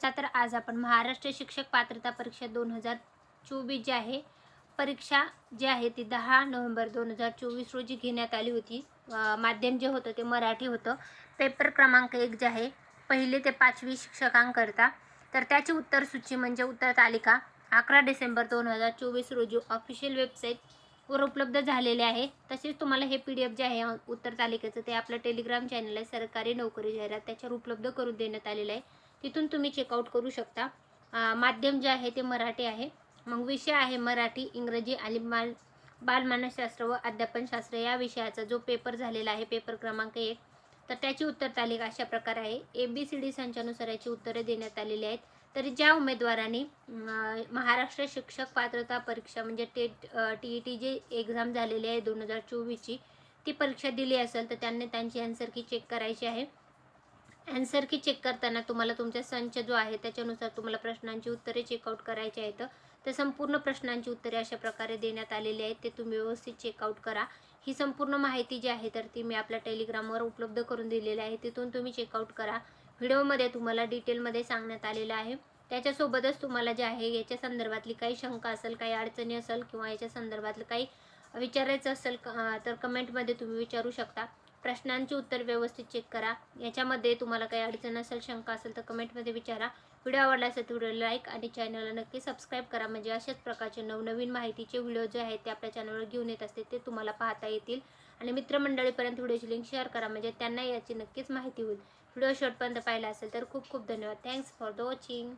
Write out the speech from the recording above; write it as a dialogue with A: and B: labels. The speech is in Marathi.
A: चर्चा तर आज आपण महाराष्ट्र शिक्षक पात्रता परीक्षा दोन हजार चोवीस जी आहे परीक्षा जी आहे ती दहा नोव्हेंबर दोन हजार चोवीस रोजी घेण्यात आली होती. माध्यम जे होतं ते मराठी होतं. पेपर क्रमांक एक जे आहे पहिले ते पाचवी शिक्षकांकरता. तर त्याची उत्तर सूची म्हणजे उत्तर तालिका अकरा डिसेंबर दोन हजार चोवीस रोजी ऑफिशियल वेबसाईटवर उपलब्ध झालेले आहे. तसेच तुम्हाला हे पी डी एफ जे आहे उत्तर तालिकेचं ते आपलं टेलिग्राम चॅनल आहे सरकारी नोकरी जाहिरात त्याच्यावर उपलब्ध करून देण्यात आलेलं आहे. तिथून तुम्ही चेकआउट करू शकता. माध्यम जे आहे ते मराठी आहे. मग विषय आहे मराठी इंग्रजी आणि बाल बालमानसशास्त्र व अध्यापनशास्त्र या विषयाचा जो पेपर झालेला आहे पेपर क्रमांक एक. तर त्याची उत्तर तालिका अशा प्रकारे आहे. ए बी सी डी संचानुसार याची उत्तरे देण्यात आलेली आहेत. तरी ज्या उमेदवारांनी महाराष्ट्र शिक्षक पात्रता परीक्षा म्हणजे TET T E T G exam झालेली आहे दोन हजार चोवीसची ती परीक्षा दिली असेल तर त्यांनी त्यांची आन्सर की चेक करायची आहे. आन्सर की चेक करताना तुम्हाला तुमचा संच जो आहे त्याच्यानुसार तुम्हाला प्रश्नांची उत्तरे चेकआउट करायची आहेत. तर संपूर्ण प्रश्नांची उत्तरे अशा प्रकारे देण्यात आलेली आहेत. ते तुम्ही व्यवस्थित चेकआउट करा. ही संपूर्ण माहिती जी आहे तर ती मी आपल्या टेलिग्रामवर उपलब्ध करून दिलेली आहे. तिथून तुम्ही चेकआउट करा. व्हिडिओमध्ये तुम्हाला डिटेलमध्ये सांगण्यात आलेलं आहे. त्याच्यासोबतच तुम्हाला जे आहे याच्या संदर्भातली काही शंका असेल काही अडचणी असेल किंवा याच्या संदर्भातलं काही विचारायचं असेल क- तर कमेंटमध्ये तुम्ही विचारू शकता. प्रश्नांची उत्तर व्यवस्थित चेक करा. याच्यामध्ये तुम्हाला काही अडचण असेल शंका असेल तर कमेंटमध्ये विचारा. व्हिडिओ आवडला असेल तर व्हिडिओ लाईक आणि चॅनलला नक्की सबस्क्राईब करा. म्हणजे अशाच प्रकारचे नवनवीन माहितीचे व्हिडिओ जे आहेत ते आपल्या चॅनलवर घेऊन येत असते ते तुम्हाला पाहता येतील. आणि मित्रमंडळीपर्यंत व्हिडिओची लिंक शेअर करा. म्हणजे त्यांना याची नक्कीच माहिती होईल. व्हिडिओ शॉर्टपर्यंत पाहिला असेल तर खूप खूप धन्यवाद. Thanks for the watching